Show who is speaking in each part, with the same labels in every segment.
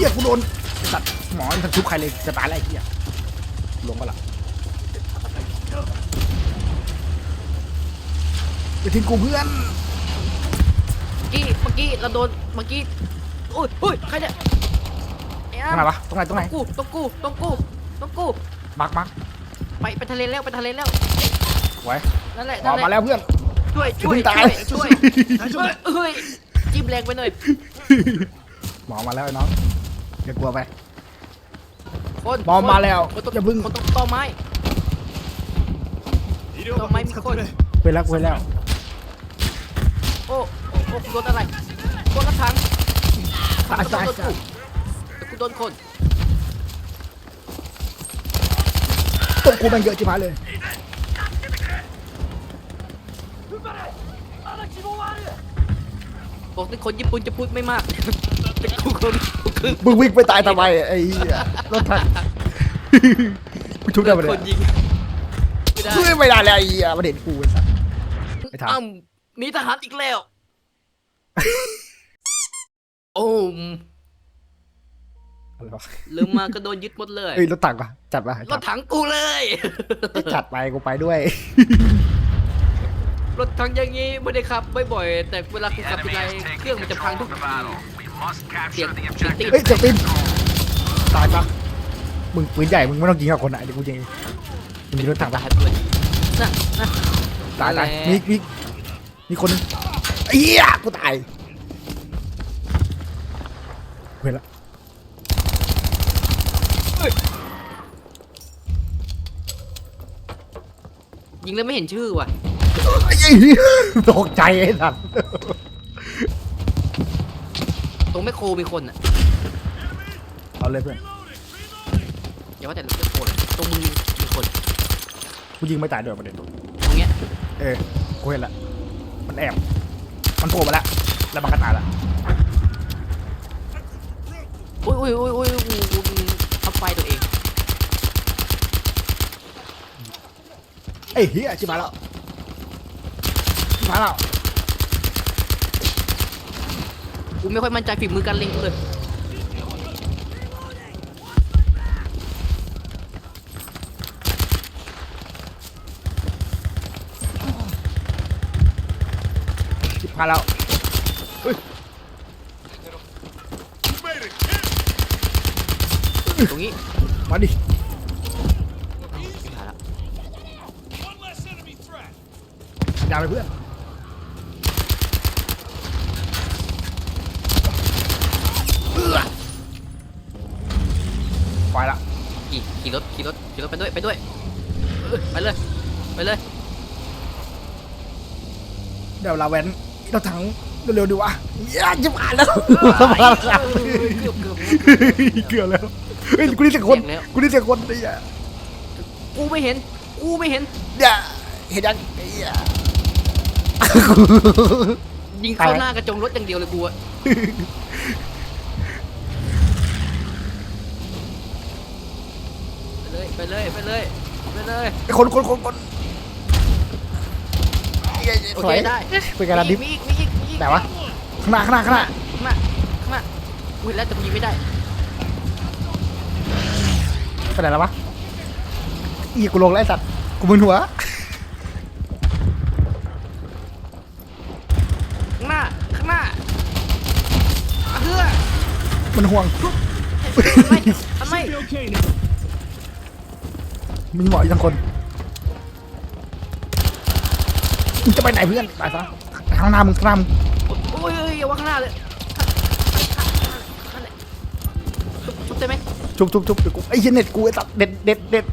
Speaker 1: หี้ยกูโดนไอ้สัตว์หมอมันทุบใครเลยจะตายแล้วไอ้เหี้ยลงก็ละไปทิ้งกูเพื่อน
Speaker 2: เมื่อกี้เมื่อกี้เราโดนเมื่อกี้อุ้ยอุ้ยใครเนี่ยไอ้
Speaker 1: ตร
Speaker 2: อ้าง
Speaker 1: ไหนวะตรงไหนตรงไหน
Speaker 2: กูต้องกูต้องกูต้องกู
Speaker 1: มักมัก
Speaker 2: ไปไปทะเลแล้วไปทะเลแล้ว
Speaker 1: ไว้
Speaker 2: นั่นแหละ
Speaker 1: หมอ
Speaker 2: นั่นแห
Speaker 1: มา
Speaker 2: ละ
Speaker 1: แล้วเพื่อน
Speaker 2: ช่วย
Speaker 1: อย่า
Speaker 2: ช่วย
Speaker 1: เพิ่งตาย
Speaker 2: ช่วยช่วยเฮ้ยจิ้มแรงไปหน่อย
Speaker 1: หมอมาแล้วไอ้น้อง อย่ากลัวไป
Speaker 2: คน
Speaker 1: หมอมาแล้ว
Speaker 2: คนต้อง
Speaker 1: อย่าเพิ่ง
Speaker 2: คนต้องต่อไม้ต่อไม้มีคน
Speaker 1: เวลาเวลแล้ว
Speaker 2: โอ้โอ้โอ้กูโดนอะไรโดนกระถาง
Speaker 1: ตายตาย
Speaker 2: โดน
Speaker 1: ตาย
Speaker 2: กูกูโดนคน
Speaker 1: ตัวกูแมันเยอะจิ๋มหายเลย
Speaker 2: บอกที่คนญี่ปุ่นจะพูดไม่มากแต่กูคนกูคือ
Speaker 1: มึงวิ่งไปตายทำไมไอ้เหี้ยรถถังกูชุบได้ปะ
Speaker 2: ค
Speaker 1: เนี่
Speaker 2: น
Speaker 1: ย
Speaker 2: ยิงไม่ได้
Speaker 1: ช่วยไม่ได้เลยไอ้เหี้ยมาเด็ดกูไอ้สัส ไม่ทัน
Speaker 2: อ้าวมีทหารอีกแล้ว โอ้ม
Speaker 1: อะไรวะ
Speaker 2: ลืมมาก็โดนยึดหมดเลย
Speaker 1: เอ้ยรถถังปะจัดปะ
Speaker 2: รถถังกูเลย
Speaker 1: จัดไปกูไปด้วย
Speaker 2: รถถังอย่างงี้ไม่ได้ขับบ่อยๆแต่เวลากูขับทีไรเครื่องมันจะพังทุกทีเสียงเสียงติด
Speaker 1: เฮ้ยเจ็บตีนตายปะมึงปืนใหญ่มึงไม่ต้องยิงกับคนไหนะเดี๋ยวกูยิงมึงมีรถถังปะ
Speaker 2: ตายด้วยน่ะน่ะ
Speaker 1: ตายตาย
Speaker 2: นั่นแหละ
Speaker 1: มีมีมีคนนึงไอ้เหี้ยกูตายเห็นละ
Speaker 2: ยิงแล้วไม่เห็นชื่อว่ะ
Speaker 1: ไอ้เหี้ยตกใจไอ้สัส
Speaker 2: ตรงแมคโครมีคนอะ
Speaker 1: เอาเลยเพื่อน
Speaker 2: อย่าว่าแต่รถแมคโครเลยตรงมึงมีคน
Speaker 1: กูยิงไม่ตายด้วยประเด็น
Speaker 2: ตรงเนี้ย
Speaker 1: เออกูเห็นละมันแอบมันโผล่มาแล้วแล้วมันก็ตายละ
Speaker 2: อุ้ยอุ้ยอุ้ยอุ้ยกูกูเอาไฟตัวเอง
Speaker 1: ไอ้เหี้ยชิบหายแล้ว ชิบหายแล้ว
Speaker 2: กูไม่ค่อยมั่นใจฝีมือการเล็งกูเลย
Speaker 1: ชิบหายแล้ว
Speaker 2: ตรงนี้
Speaker 1: มาดิ
Speaker 2: หาละ
Speaker 1: อย่าไปเพื่อนเอื้อไปละ
Speaker 2: ขี่ขี่รถขี่รถขี่รถไปด้วยไปด้วยเออไปเลยไปเลย
Speaker 1: เดี๋ยวลาแวนเราถังเร็วๆดีวะอย่าจะผ่านแล้ว
Speaker 2: เกือบเกือบ
Speaker 1: เกือบแล้วเฮ้ยกูได้เสียงคน
Speaker 2: เสียงแล้ว
Speaker 1: กูได้เสียงคนไอ้เหี้ย
Speaker 2: กูไม่เห็นกูไม่เห็น
Speaker 1: เนี่ยเห็นยังไอ้เหี้ย
Speaker 2: ยิงเข้าหน้ากระจงรถอย่างเดียวเลยกูอะไป เลยไปเลยไปเลยไปเลย
Speaker 1: ไอ้คนคนคนคนเหี้ย
Speaker 2: โอ
Speaker 1: ส
Speaker 2: เค
Speaker 1: วย
Speaker 2: ได้
Speaker 1: เป็นการดิฟ
Speaker 2: มีอีกมีอีกมีอีก
Speaker 1: ไหนวะข้างหน้าข้างหน้าข้างหน้า
Speaker 2: ข้างหน้าข้างหน้าอุ้ยแล้วแต่กูยิงไม่ได้
Speaker 1: ไปไหนแล้ววะอีกูลงแล้วไอ้สัตว์กูมึนหัว
Speaker 2: ข้างหน้าข้างหน้าอะเฮือ
Speaker 1: มันห่วง
Speaker 2: ไม่ทำไม
Speaker 1: มีหมออยู่ทั้งคนมึงจะไปไหนเพื่อนไปซะข้างหน้ามึงข้างหน้ามึง
Speaker 2: โอ้ยอย่าว่าข้างหน้าเลยชุบชุบได้ไหม
Speaker 1: ชุบชุบชุบเดี๋ยวกูไอ้เหี้ยเน็ตกูไอ้สัตว์เด็ดเด็ดเด็ด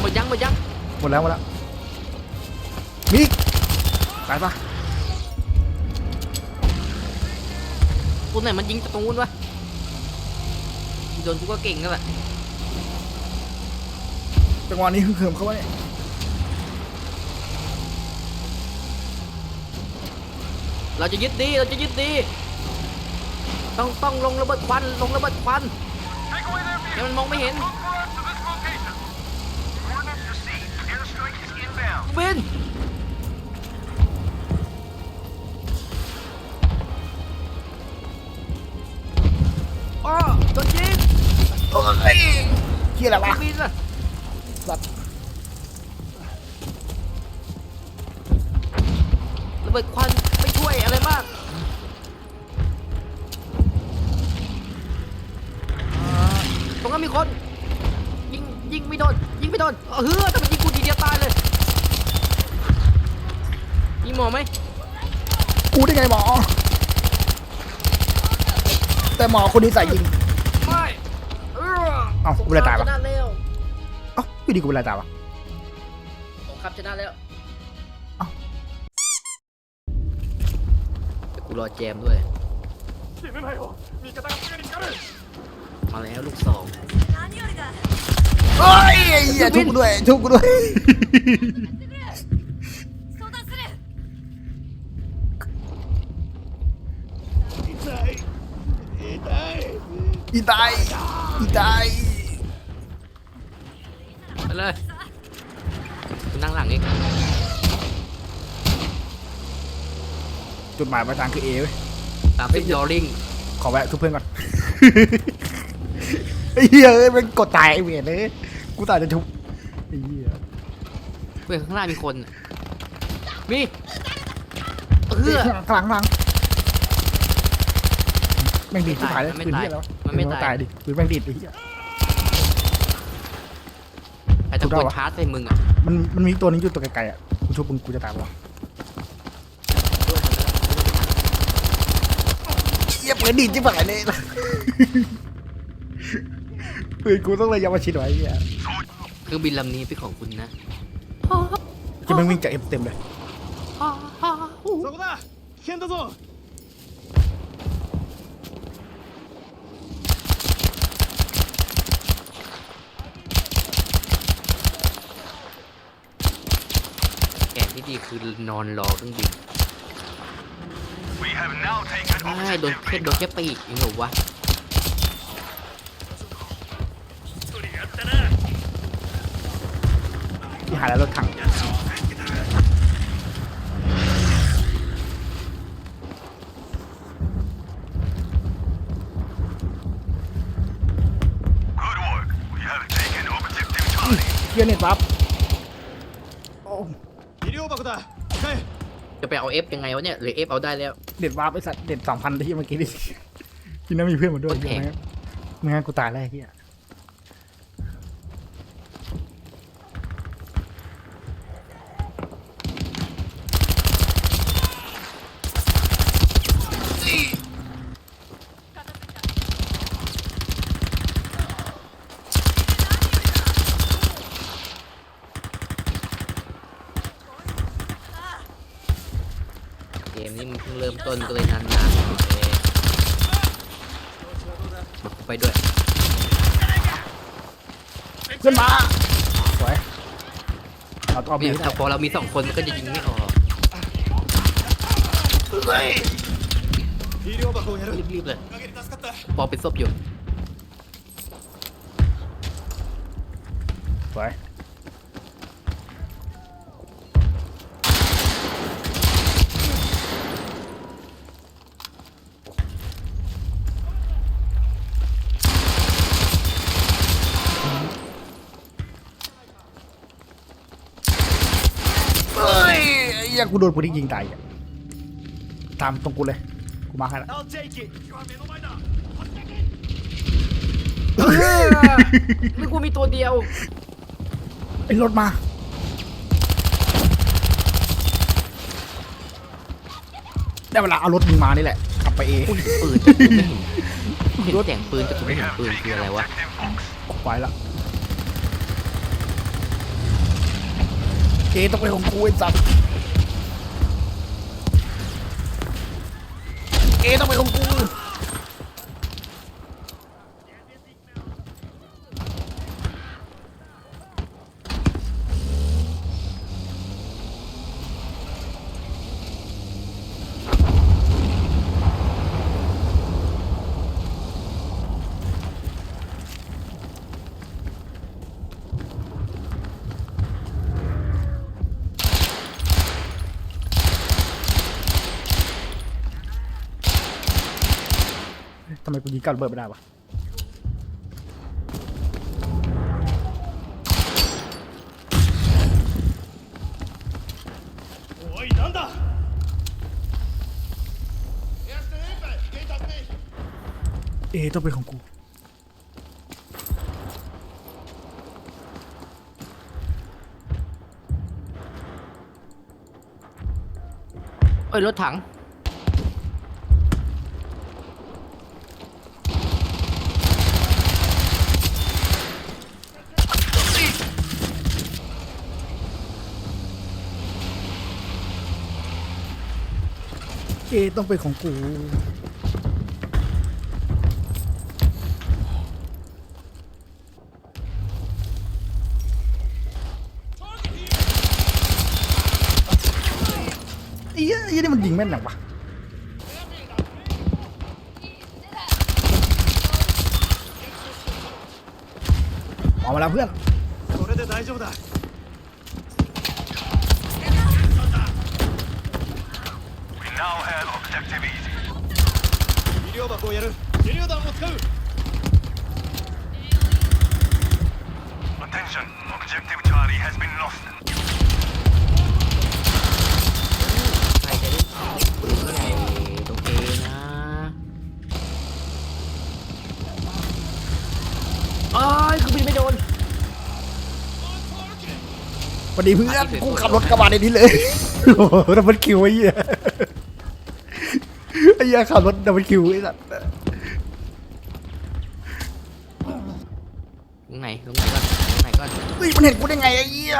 Speaker 2: หมดยังหมดยัง
Speaker 1: หมดแล้วหมดแล้วมีอีกไปะ
Speaker 2: ตัวไหนมันยิงจากตรงนู้นวะ โดนกูก็เก่งกันแหละ
Speaker 1: จังหวะนี้คือเขิมเขาไว้เนี่ย
Speaker 2: เราจะยึดดีเราจะยึดดี ต้องต้องลงระเบิดควันลงระเบิดควันให้มันมองไม่เห็นบิน
Speaker 1: ฮียอะไรวะ
Speaker 2: บินอะ
Speaker 1: สัตว์
Speaker 2: ระเบิดควันไม่ช่วยอะไรมากตรงนั้นมีคน ยิงยิงไม่โดนยิงไม่โดนเออเฮ้อแต่มันยิงกูทีเดียวตายเลยยิงหมอไหม
Speaker 1: กูได้ไงหมอ แต่หมอคนนี้ใส่ยิง
Speaker 2: ไม่เออ
Speaker 1: เอ้ากูเลยตายวะ
Speaker 2: ชนะแล้ว
Speaker 1: เอ้าอยู่ดีกูเป็นอะไรตายวะ
Speaker 2: สงครามชนะแล้ว
Speaker 1: เอ้า
Speaker 2: แต่กูรอแจมด้วย มาแล้วลูกสอง
Speaker 1: เฮ้ยไอ้เหี้ยชุบกูด้วยชุบกูด้วย
Speaker 3: 相談する
Speaker 1: อีตายอีตาย
Speaker 2: ไปเลยกูนั่งหลังเอง
Speaker 1: จุดหมายปลายทางคือเอเว้ย
Speaker 2: ตามที่ยอริง
Speaker 1: ขอแวะทุบเพื่อนก่อน ไอ้เหี้ยเอ้ยมันกดตายไอ้เวียนเลยกูตายจะชุบไอ้เหี้ย
Speaker 2: เพื่อนข้างหน้ามีคนน่ะมีเอ
Speaker 1: เฮ้ย
Speaker 2: อ
Speaker 1: ข้างหลังข้างหลังแม่งดีดที่
Speaker 2: ไม่
Speaker 1: ถ่า
Speaker 2: ตายย
Speaker 1: เลย
Speaker 2: มันไม่
Speaker 1: ปืน
Speaker 2: ตาย
Speaker 1: เหี้ยแล้ว
Speaker 2: มันไม่ตาย
Speaker 1: ดิปืนแม่งดีดไอ้เหี้ย
Speaker 2: ไอ้ตะ
Speaker 1: กูได้
Speaker 2: โกน
Speaker 1: วะ
Speaker 2: ชาร์จใส่มึงอะ
Speaker 1: มันมันมีตัวนี้อยู่ตัวไกลๆอะกูชุบมึงกูจะตายปะวะเหี้ยปืนดีดที่ฝ่ายเลยปืนกูต้องเลยยาวมาชิดไว้ไอ้เหี้ย
Speaker 2: เครื่องบินลำนี้เป็นของคุณนะ
Speaker 1: จะไม่งวิ่งจากเอ็มเต็มเลย
Speaker 2: ที่ดีคือนอนรอเครื่องบินไม่โดนแค่โดนแค่ปีกอีกหนูวะ
Speaker 1: ที่หายแล้วรถถังเกียร์เน็ตบับโอ้
Speaker 2: จะไปเอาเอฟยังไงวะเนี่ยหรือเอฟเอาได้แล้ว
Speaker 1: เน็ตวาร์ปไอสัตว์เน็ตสองพันที่เมื่อกี้นี่ที่นั่นมีเพื่อนมาด้วย
Speaker 2: โอเค
Speaker 1: ไม่งั้นไม่งั้นกูตายแล้วไอ้เฮีย
Speaker 2: มนี้มันเพิ่งเริ่มต้นก็เลยนานๆหน่อยบอกไปด้วย
Speaker 1: ขึ้นมาสวยเอาตัวงมี
Speaker 2: ถ้าพอเรามีสองคนก็จะยิงไม่ออกรีบๆเลยปอเป็นศพอยู่
Speaker 1: ยกูโดนปืนที่ยิงตายอะตามตรงกูเลย กูมาให้ละ
Speaker 2: ไม่กูมีตัวเดียว
Speaker 1: ไอ้รถมา ได้เวลาเอารถมึงมานี่แหละ ขับไปเอง
Speaker 2: ปืนเห็นรถแต่งปืนกระสุนแต่งปืนคืออะไรวะ
Speaker 1: ไปละเจต้องไปของกูไอ้สัตว์ เอต้องไปของกูำไมกูยิงกับระเบิดไม่ได้วะเอต้องเป็นของกู
Speaker 2: เอ้ยรถถัง
Speaker 1: เอต้องเป็นของกูไอ้เหี้ยไอ้เหี้ยนี่มันยิงแม่นหนักวะออกมาแล้วเพื่อน
Speaker 4: 医療箱をやる手榴弾を使う
Speaker 3: Attention, objective Charlie has been lost.
Speaker 2: ใครจะเล่นปืนใหญ่ตรงเอนะเอ้ยคือบินไม่โดน
Speaker 1: สวัสดีเพื่อนกูขับรถกระบะในนี้เลย โอ้โหดับเบิลคิวไอ้เหี้ยไอ้เ หี้ยขับรถดับเบิลคิวไอ้สัตว์
Speaker 2: ตรงไหนตรงไหนก่อนตรงไหนก่อน
Speaker 1: เฮ้ยมันเห็นกูได้ไงไอ้เหี้ย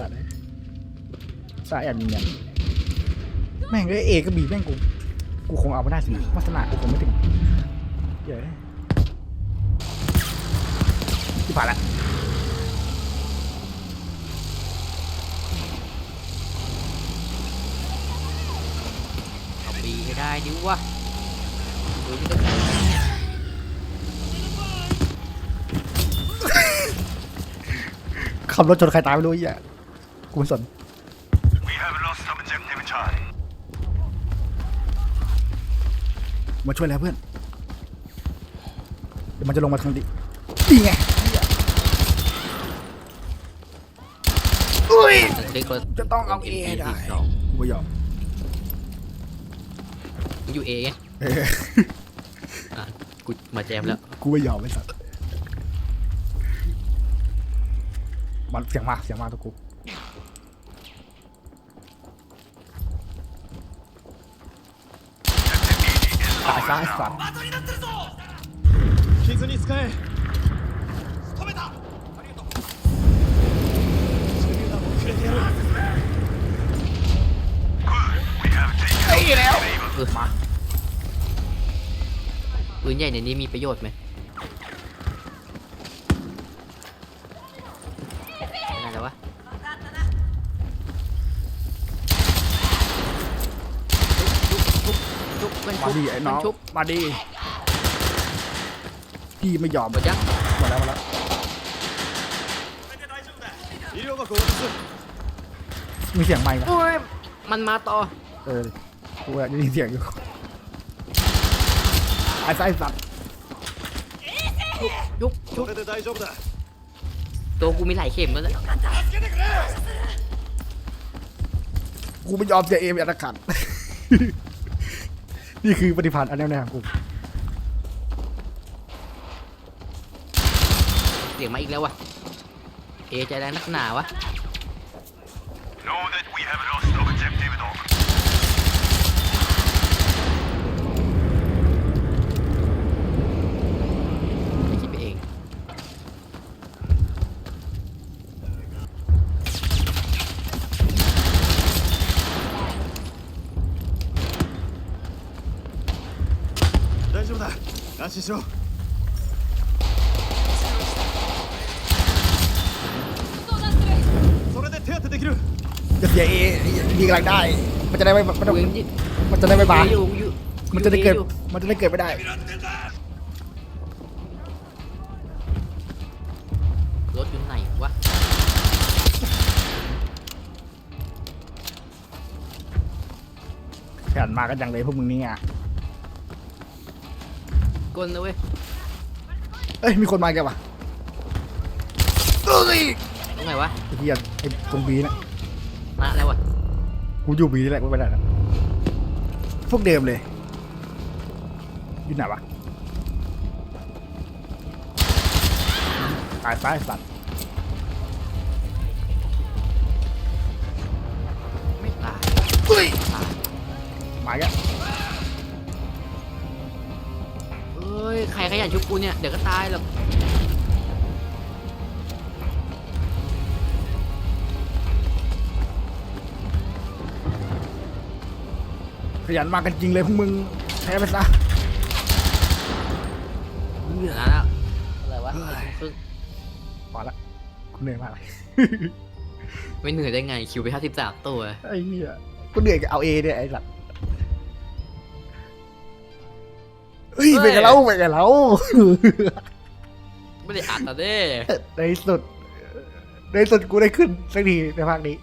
Speaker 1: สัตว์สายแอบยิงกันแม่งเลยเอก็บีแม่งกู กูคงเอาไม่ได้สิวัฒนากูคงไม่ถึงเย้ที่ผ่านละ
Speaker 2: เอาบีให้ ได้ดิวะดูนี่ก็
Speaker 1: ขับรถชนใครตายไม่รู้ไอ้เหี้ยกูไม่สน
Speaker 3: We have lost objective Charlie.
Speaker 1: มาช่วยแล้วเพื่อน เดี๋ยวมันจะลงมาทางดิดีไงอุ้ย
Speaker 2: เด็กก็
Speaker 1: จะต้องเอาเอให้ได้
Speaker 2: สอง
Speaker 1: กูไม่ยอม
Speaker 2: มัน อยู่เอไง
Speaker 1: เออ
Speaker 2: อ่ะกูมาแจมแล้ว
Speaker 1: กูไม่ยอมไอ้สัตว์มันเสียงมาเสียงมาตัวกูตายซะไอ้สัตว์
Speaker 4: 傷に使え止めたありがとう手榴弾もくれてやる
Speaker 3: We have taken
Speaker 1: ไอ้แล้ว
Speaker 2: เออมา ปืนใหญ่ในนี้มีประโยชน์ไหมอะไรวะ
Speaker 1: มาดีไอ้น้อง
Speaker 2: นชุ
Speaker 1: มาดีพี่ไม่ยอม
Speaker 2: หมดยัง
Speaker 1: หมดแล้วมาแล้วมีเสียงไม้ปะ
Speaker 2: โอ้ยมันมาต่อ
Speaker 1: เออกูอะได้ยินเสียงอยู่ ไอ้ไส้สัตว์
Speaker 2: ยุบยุบตัวกูมีหลายเข็มแล้วเนี่
Speaker 1: กูไม่ยอมเสีเอมอันตะขัน นี่คือปฏิพันธ์อันแน่วแน่ของกู
Speaker 2: เสียงมาอีกแล้ววะเอใจแรงนักหนาวะ
Speaker 4: 師匠
Speaker 1: จะเสียเอดีกำลังได้ มันจะได้ไม่มันจะมันจะได้ไม่บา
Speaker 2: ด
Speaker 1: มันจะได้เกิด มันจะได้เกิดไม่ได้
Speaker 2: รถอยู่ไหนวะ
Speaker 1: แขนมากันยังเลยพวกมึงนี่ไง
Speaker 2: กลนะเว้ย
Speaker 1: เอ้ยมีคนมาแกวะเอ้ย
Speaker 2: ตรงไหนวะ
Speaker 1: ไอ้เหี้ยไอ้ตรงบีนะ
Speaker 2: นะแล้ววะ
Speaker 1: กูอยู่บีนี่แหละกูไปไหนแล้วพวกเดิมเลยอยู่ไหนวะตายซ้ายสัตว์
Speaker 2: ไม่ตาย
Speaker 1: เฮ้ย
Speaker 2: ตาย
Speaker 1: มาอีก
Speaker 2: ใครขยันชุบกูเนี่ย เดี๋ยวก็ตายหรอก
Speaker 1: ขยันมากันจริงเลยพวกมึงแพ้ไปซะ
Speaker 2: เหนื่อยแล้วอะไรวะครึ่ง
Speaker 1: พอละกูเหนื่อยมากเลย
Speaker 2: ไม่เหนื่อยได้ไงคิวไปห้าสิบสามตัว
Speaker 1: ไอ้เหี้ยกูเหนื่อยกับเอาเอเนี่ยไอ้สัตว์ เฮ้ย
Speaker 2: เฮ้ย
Speaker 1: ไปกันแล้วไปกันแล้ว
Speaker 2: ไม่ได้อัดแต่เด้
Speaker 1: ในที่สุด ในที่สุดกูได้ขึ้นสักทีในภาคนี้